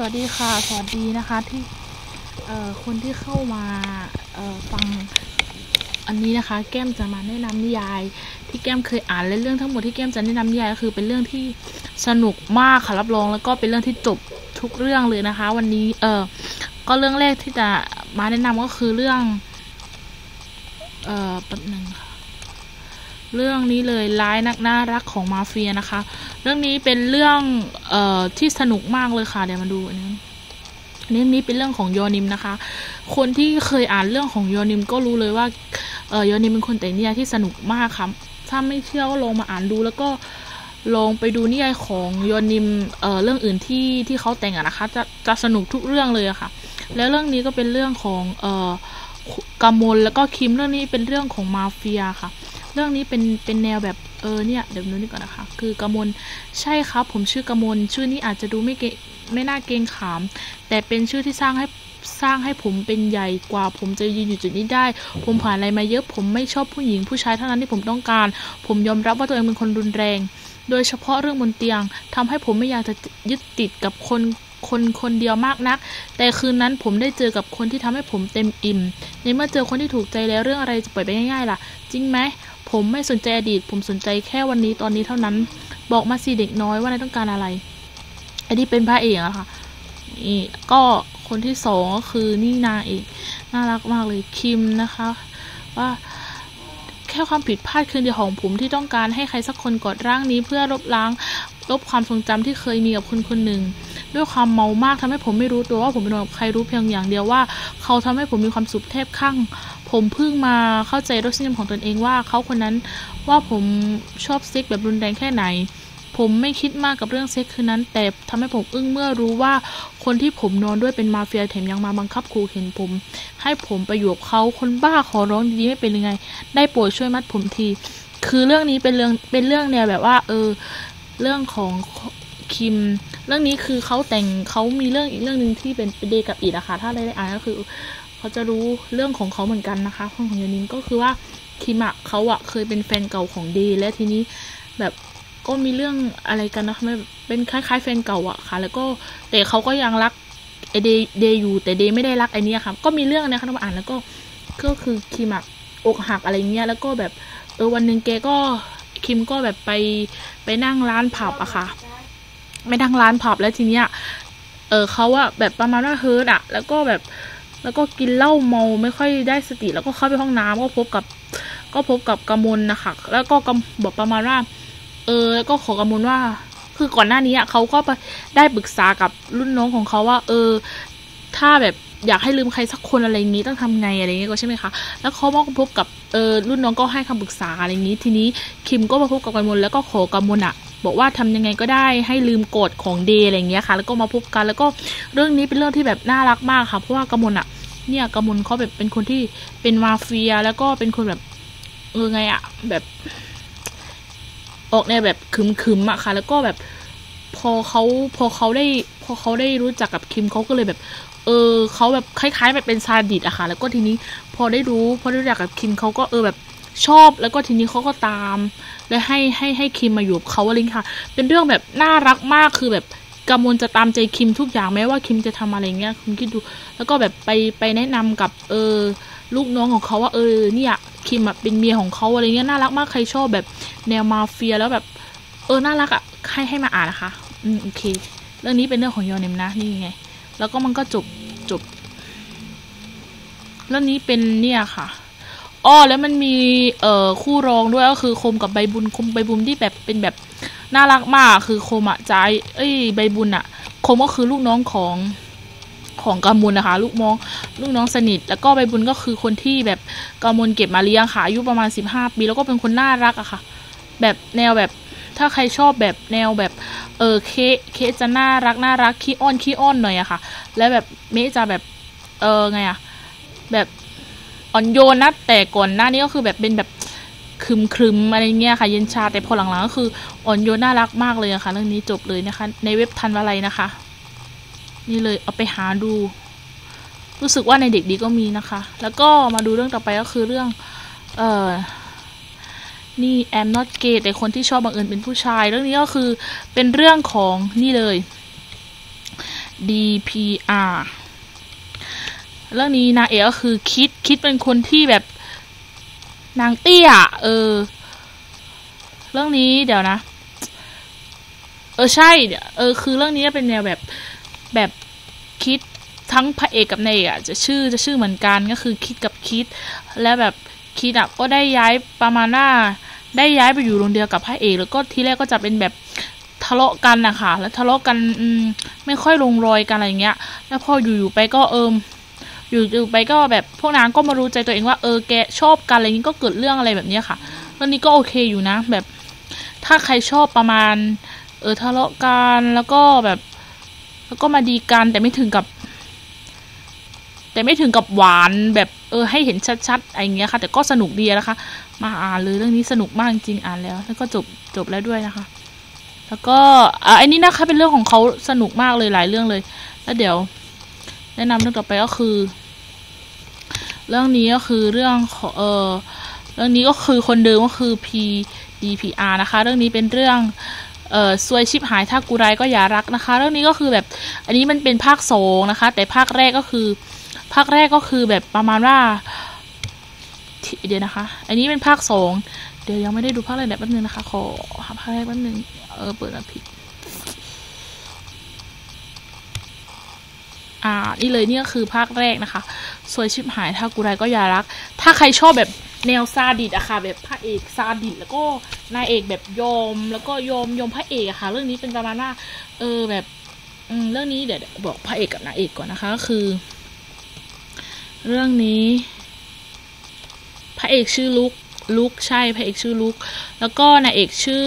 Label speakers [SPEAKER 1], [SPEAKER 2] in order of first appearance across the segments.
[SPEAKER 1] สวัสดีค่ะ สวัสดีนะคะที่เอ่อคนที่เข้ามาเอ่อฟังอันนี้นะคะ แก้มจะมาแนะนำนิยาย ที่แก้มเคยอ่านและเรื่องทั้งหมดที่แก้มจะแนะนำนิยายก็คือเป็นเรื่องที่สนุกมากค่ะรับรอง แล้วก็เป็นเรื่องที่จบทุกเรื่องเลยนะคะ วันนี้เออก็เรื่องแรกที่จะมาแนะนำก็คือเรื่อง เอ่อแป๊บหนึงค่ะ เรื่องนี้เลยร้ายนักน่ารักของมาเฟียนะคะ เรื่องนี้เป็นเรื่องเอ่อที่สนุกมากเลยค่ะเดี๋ยวมาดูอันนี้เรื่องนี้เป็นเรื่องของยอนิมนะคะ คนที่เคยอ่านเรื่องของยอนิมก็รู้เลยว่าเออยอนิมเป็นคนแต่งนิยายที่สนุกมากค่ะถ้าไม่เชื่อก็ลองมาอ่านดูแล้วก็ลองไปดูนิยายของยอนิมเอ่อเรื่องอื่นที่ที่เขาแต่งอะนะคะ จะจะสนุกทุกเรื่องเลยอะค่ะ แล้วเรื่องนี้ก็เป็นเรื่องของเอ่อกมลแล้วก็คิมเรื่องนี้เป็นเรื่องของมาเฟียค่ะ เรื่องนี้เป็นเป็นแนวแบบเออเนี่ยเดี๋ยวดูนี่ก่อนนะคะ คือกมลใช่ครับ ผมชื่อกมลชื่อนี้อาจจะดูไม่เกไม่น่าเกรงขาม แต่เป็นชื่อที่สร้างให้สร้างให้ผมเป็นใหญ่กว่า ผมจะยืนอยู่จุดนี้ได้ ผมผ่านอะไรมาเยอะ ผมไม่ชอบผู้หญิงผู้ชายเท่านั้นที่ผมต้องการ ผมยอมรับว่าตัวเองเป็นคนรุนแรง โดยเฉพาะเรื่องบนเตียงทำให้ผมไม่อยากจะยึดติดกับคนคนคนเดียวมากนัก แต่คืนนั้นผมได้เจอกับคนที่ทำให้ผมเต็มอิ่ม ในเมื่อเจอคนที่ถูกใจแล้วเรื่องอะไรจะปล่อยไปง่ายๆล่ะ จริงไหม ผมไม่สนใจอดีต ผมสนใจแค่วันนี้ตอนนี้เท่านั้น บอกมาสิเด็กน้อยว่านายต้องการอะไรอันนี้เป็นพระเอกอะค่ะนี่ก็คนที่สองก็คือนี่นางเอกน่ารักมากเลยคิมนะคะ ว่าแค่ความผิดพลาดคืนเดียวของผมที่ต้องการให้ใครสักคนกอดร่างนี้เพื่อลบล้างลบความทรงจำที่เคยมีกับคนคนหนึ่ง ด้วยความเมามากทำให้ผมไม่รู้ตัวว่าผมเป็นกับใครรู้เพียงอย่างเดียวว่า เขาทำให้ผมมีความสุขแทบคลั่ง ผมเพิ่งมาเข้าใจรสนิยมของตนเองว่าเขาคนนั้นว่าผมชอบเซ็กแบบรุนแรงแค่ไหน ผมไม่คิดมากกับเรื่องเซ็กคืนนั้น แต่ทำให้ผมอึ้งเมื่อรู้ว่าคนที่ผมนอนด้วยเป็นมาเฟียแถมยังมาบังคับขู่เข็นผม ให้ผมไปอยู่กับเขาคนบ้าขอร้องดีๆไม่เป็นยังไง ได้โปรดช่วยมัดผมที คือเรื่องนี้เป็นเรื่องเป็นเรื่องแนวแบบว่า เออ เรื่องของคิม เรื่องนี้คือเขาแต่งเขามีเรื่องอีกเรื่องหนึ่งที่เป็นเดย์กับอีดอะค่ะถ้าได้อ่านก็คือ เขาจะรู้เรื่องของเขาเหมือนกันนะคะของของยานินก็คือว่าคิมอะเขาอะเคยเป็นแฟนเก่าของเดย์และทีนี้แบบก็มีเรื่องอะไรกันนะคะเป็นคล้ายๆแฟนเก่าอะค่ะ แล้วก็แต่เขาก็ยังรักไอเดย์เดย์อยู่แต่เดย์ไม่ได้รักไอเนี้ยค่ะ ก็มีเรื่องนะคะมาอ่านแล้วก็ก็คือคิมอะอกหักอะไรเงี้ยแล้วก็แบบเออวันหนึ่งแกก็คิมก็แบบไปไปนั่งร้านผับอะค่ะไม่นั่งร้านผับแล้วทีเนี้ยเออเขาอะแบบประมาณว่าเฮิร์ตอะแล้วก็แบบ แล้วก็กินเหล้าเมาไม่ค่อยได้สติ แล้วก็เข้าไปห้องน้ำก็พบกับ ก็พบกับกำมลนะคะ แล้วก็กำบอกประมาณว่าเออแล้วก็ขอกำมลว่า คือก่อนหน้านี้เขาก็ไปได้ปรึกษากับรุ่นน้องของเขาว่า เออ ถ้าแบบอยากให้ลืมใครสักคนอะไรอย่างนี้ต้องทำไงอะไรอย่างเงี้ยก็ใช่ไหมคะ แล้วเขามาพบกับเออรุ่นน้องก็ให้คำปรึกษาอะไรอย่างนี้ ทีนี้คิมก็มาพบกับกำมลแล้วก็ขอกำมลอะ บอกว่าทำยังไงก็ได้ให้ลืมกฎของเดย์อะไรอย่างเงี้ยค่ะ แล้วก็มาพบกัน แล้วก็เรื่องนี้เป็นเรื่องที่แบบน่ารักมากค่ะเพราะว่ากำมลอะเนี่ยกำมลเขาแบบเป็นคนที่เป็นมาเฟีย แล้วก็เป็นคนแบบเออไงอะแบบออกแนวแบบคึมๆอะค่ะ แล้วก็แบบพอเขาพอเขาได้พอเขาได้รู้จักกับคิมเขาก็เลยแบบ เออเขาแบบคล้ายๆแบบเป็นซาดิสอะค่ะ แล้วก็ทีนี้พอได้รู้พอได้รู้จักกับคิมเขาก็เออแบบ ชอบแล้วก็ทีนี้เขาก็ตาม และให้ให้ให้คิมมาอยู่กับเขาอะไรอย่างค่ะ เป็นเรื่องแบบน่ารักมากคือแบบกำมลจะตามใจคิมทุกอย่างแม้ว่าคิมจะทำอะไรเงี้ยคุณคิดดู แล้วก็แบบไปไปแนะนำกับเออลูกน้องของเขาว่าเออเนี่ยคิมเป็นเมียของเขาอะไรเงี้ยน่ารักมากใครชอบแบบแนวมาเฟียแล้วแบบ เออน่ารักอะให้ให้มาอ่านนะคะอืมโอเค เรื่องนี้เป็นเรื่องของยอเนมนะนี่ไง แล้วก็มันก็จบจบเรื่องนี้เป็นเนี่ยค่ะ อ้อแล้วมันมีเอ่อคู่รองด้วยก็คือคมกับใบบุญคมใบบุญที่แบบเป็นแบบน่ารักมากคือคมอะใจเอ้ยใบบุญอะคมก็คือลูกน้องของของกำมลนะคะ ลูกน้องลูกน้องสนิท แล้วก็ใบบุญก็คือคนที่แบบกำมลเก็บมาเลี้ยงค่ะอายุประมาณสิบห้าปี แล้วก็เป็นคนน่ารักอะค่ะ แบบแนวแบบถ้าใครชอบแบบแนวแบบเออเคเคจะน่ารักน่ารักขี้อ้อนขี้อ้อนหน่อยอะค่ะ แล้วแบบเมจะแบบเออไงอะแบบ อ่อนโยนนะแต่ก่อนหน้านี้ก็คือแบบเป็นแบบคึมครึมๆอะไรเงี้ยค่ะ เย็นชาแต่พอหลังๆก็คืออ่อนโยนน่ารักมากเลยอะค่ะ เรื่องนี้จบเลยนะคะ ในเว็บทันวะไรนะคะ นี่เลยเอาไปหาดู รู้สึกว่าในเด็กดีก็มีนะคะ แล้วก็มาดูเรื่องต่อไปก็คือเรื่อง เออนี่ am not gay แต่คนที่ชอบบังเอิญเป็นผู้ชาย เรื่องนี้ก็คือเป็นเรื่องของนี่เลย DPR เรื่องนี้นางเอกก็คือคิดคิดเป็นคนที่แบบนางเตี้ยเออ เรื่องนี้เดี๋ยวนะ เออใช่เดี๋ยเออคือเรื่องนี้จะเป็นแนวแบบแบบคิดทั้งพระเอกกับนายเอกอะจะชื่อจะชื่อเหมือนกันก็คือคิดกับคิด แล้วแบบคิดอะก็ได้ย้ายประมาณว่าได้ย้ายไปอยู่โรงเรียนกับพระเอกแล้วก็ทีแรกก็จะเป็นแบบทะเลาะกันนะคะแล้วทะเลาะกันอืไม่ค่อยลงรอยกันอะไรเงี้ย แล้วพออยู่ๆไปก็เอิม อยู่ๆไปก็แบบพวกนางก็มารู้ใจตัวเองว่าเออแกชอบกันอะไรนี้ก็เกิดเรื่องอะไรแบบนี้ค่ะเรื่องนี้ก็โอเคอยู่นะ แบบ ถ้าใครชอบประมาณ เออทะเลาะกันแล้วก็แบบ แล้วก็มาดีกันแต่ไม่ถึงกับ แต่ไม่ถึงกับหวานแบบเออให้เห็นชัดๆอะไรเงี้ยค่ะ แต่ก็สนุกดีนะคะ มาอ่านเลยเรื่องนี้สนุกมากจริงอ่านแล้ว แล้วก็จบจบแล้วด้วยนะคะ แล้วก็อ่าอันนี้นะคะเป็นเรื่องของเขาสนุกมากเลยหลายเรื่องเลย แล้วเดี๋ยว แนะนำเรื่องต่อไปก็คือ เรื่องนี้ก็คือเรื่องขอเออเรื่องนี้ก็คือคนเดิมก็คือ P DPR นะคะ เรื่องนี้เป็นเรื่องเออซวยชิบหายถ้ากูไรายก็อย่ารักนะคะ เรื่องนี้ก็คือแบบอันนี้มันเป็นภาคสองนะคะ แต่ภาคแรกก็คือ ภาคแรกก็คือแบบประมาณว่าเดี๋ยวนะคะ อันนี้เป็นภาคสองเดี๋ยวยังไม่ได้ดูภาคแรกแป๊บนึงนะคะ ขอหาภาคแรกแป๊บนึงเออเปิดมาผิด อ่านี่เลยนี่ก็คือภาคแรกนะคะสวยชิบหายถ้ากูไรก็อย่ารัก ถ้าใครชอบแบบแนวซาดิสอะค่ะ แบบพระเอกซาดิสแล้วก็นายเอกแบบยอมแล้วก็ยอมยอมพระเอกอะค่ะ เรื่องนี้เป็นประมาณว่าเออแบบอืมเรื่องนี้เดี๋ยวบอกพระเอกกับนางเอกก่อนนะคะก็คือ เรื่องนี้ พระเอกชื่อลุกลุกใช่พระเอกชื่อลุก แล้วก็นางเอกชื่อ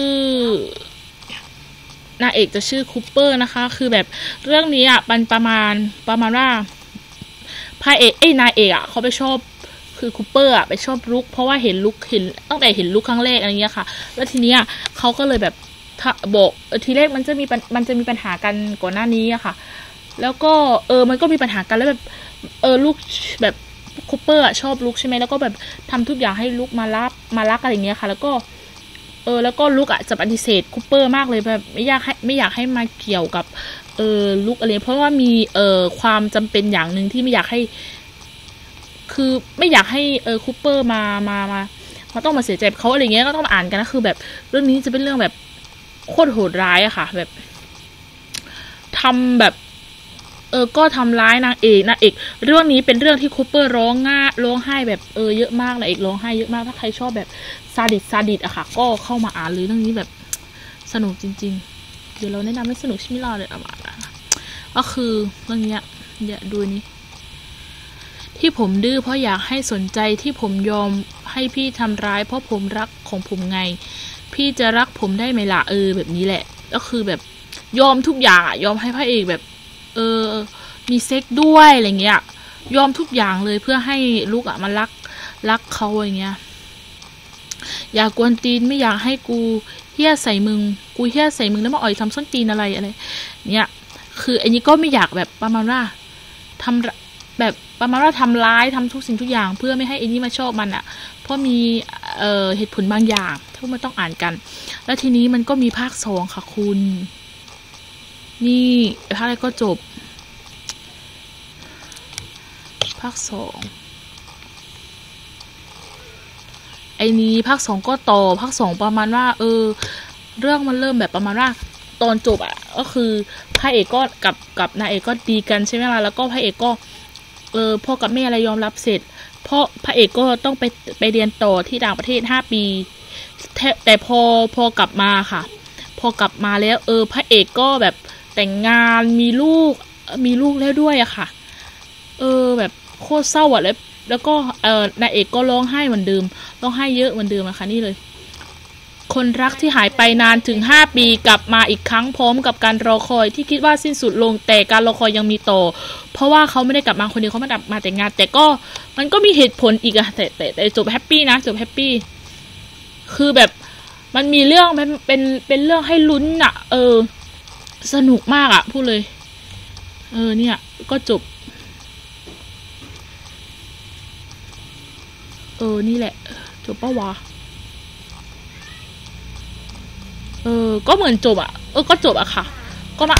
[SPEAKER 1] นางเอกจะชื่อคูเปอร์นะคะ คือแบบเรื่องนี้อะมันประมาณประมาณว่าพระเอกเอ้นายเอกอะเขาไปชอบคือคูเปอร์อะไปชอบลุก เพราะว่าเห็นลุกเห็นตั้งแต่เห็นลุกครั้งแรกอะไรเงี้ยค่ะ แล้วทีเนี้ยเขาก็เลยแบบบอกทีแรกมันจะมีมันจะมีปัญหากันก่อนหน้านี้อะค่ะ แล้วก็เออมันก็มีปัญหากันแล้วแบบเออลูกแบบคูเปอร์อะชอบลุกใช่ไหมแล้วก็แบบทำทุกอย่างให้ลุกมารับมารักอะไรเงี้ยค่ะ แล้วก็ เออแล้วก็ลุกอะจะปฏิเสธคูเปอร์มากเลยแบบไม่อยากให้ไม่อยากให้มาเกี่ยวกับเออลุกอะไร เพราะว่ามีเออความจำเป็นอย่างหนึ่งที่ไม่อยากให้ คือไม่อยากให้เออคูเปอร์มามามามาต้องมาเสียใจเขาอะไรเงี้ยก็ต้องมาอ่านกันนะคือแบบ เรื่องนี้จะเป็นเรื่องแบบโคตรโหดร้ายอะค่ะ แบบทำแบบ เออก็ทำร้ายนางเอกนางเอก เรื่องนี้เป็นเรื่องที่คูเปอร์ร้องง่าร้องไห้แบบเออเยอะมากนางเอกร้องไห้เยอะมากถ้าใครชอบแบบซาดิสซาดิสอะค่ะ ก็เข้ามาอ่านเลยเรื่องนี้แบบสนุกจริง ๆ เดี๋ยวเราแนะนำให้สนุกใช่ไหมเราเลยอะมาก็คือเรื่องเนี้ยเดี๋ยวดูนี้ที่ผมดื้อเพราะอยากให้สนใจที่ผมยอมให้พี่ทำร้าย เพราะผมรักของผมไง พี่จะรักผมได้ไหมล่ะเออแบบนี้แหละ ก็คือแบบยอมทุกอย่างอะยอมให้พระเอกแบบ เออ มีเซ็กด้วยอะไรเงี้ย ยอมทุกอย่างเลยเพื่อให้ลูกอะมารักรักเขาอย่างเงี้ย อย่ากกวนตีนไม่อยากให้กูเฮี้ยใส่มึง กูเฮี้ยใส่มึงแล้วมาอ่อยทำส้นตีนอะไรอะไร เนี่ย คืออันนี้ก็ไม่อยากแบบประมาณว่าทำแบบประมาณว่าทำร้ายทำทุกสิ่งทุกอย่าง เพื่อไม่ให้ไอ้นี่มาชอบมันอะเพราะมีเอ่อเหตุผลบางอย่างที่มันต้องอ่านกัน แล้วทีนี้มันก็มีภาคสองค่ะคุณ นี่ภาคแรกก็จบ ภาคสองไอ้นี้ภาคสองก็ต่อภาคสองประมาณว่า เออ เรื่องมันเริ่มแบบประมาณว่าตอนจบอะก็คือพระเอกก็กับกับนางเอกก็ดีกันใช่ไหมล่ะแล้วก็พระเอกก็เออพ่อกับแม่อะไรยอมรับเสร็จเพราะพระเอกก็ต้องไปไปเรียนต่อที่ต่างประเทศห้าปี แต่แต่พอพอกลับมาค่ะ พอกลับมาแล้ว เออ พระเอกก็แบบ แต่งงานมีลูกมีลูกแล้วด้วยอะค่ะ เออแบบโคตรเศร้าอะแล้วแล้วก็เออนางเอกก็ร้องไห้เหมือนเดิมร้องไห้เยอะเหมือนเดิมนะคะนี่เลย คนรักที่หายไปนานถึงห้าปีกลับมาอีกครั้งพร้อมกับการรอคอยที่คิดว่าสิ้นสุดลงแต่การรอคอยยังมีต่อ เพราะว่าเขาไม่ได้กลับมาคนเดียวเขามาดับมาแต่งงาน แต่ก็มันก็มีเหตุผลอีกอะแต่แต่แต่จบแฮปปี้นะจบแฮปปี้คือแบบมันมีเรื่องเป็นเป็นเป็นเรื่องให้ลุ้นอะเออ สนุกมากอะพูดเลย เออเนี่ย ก็จบ เออนี่แหละ จบปะวะเออ ก็เหมือนจบอะเออ ก็จบอะค่ะ ก็มา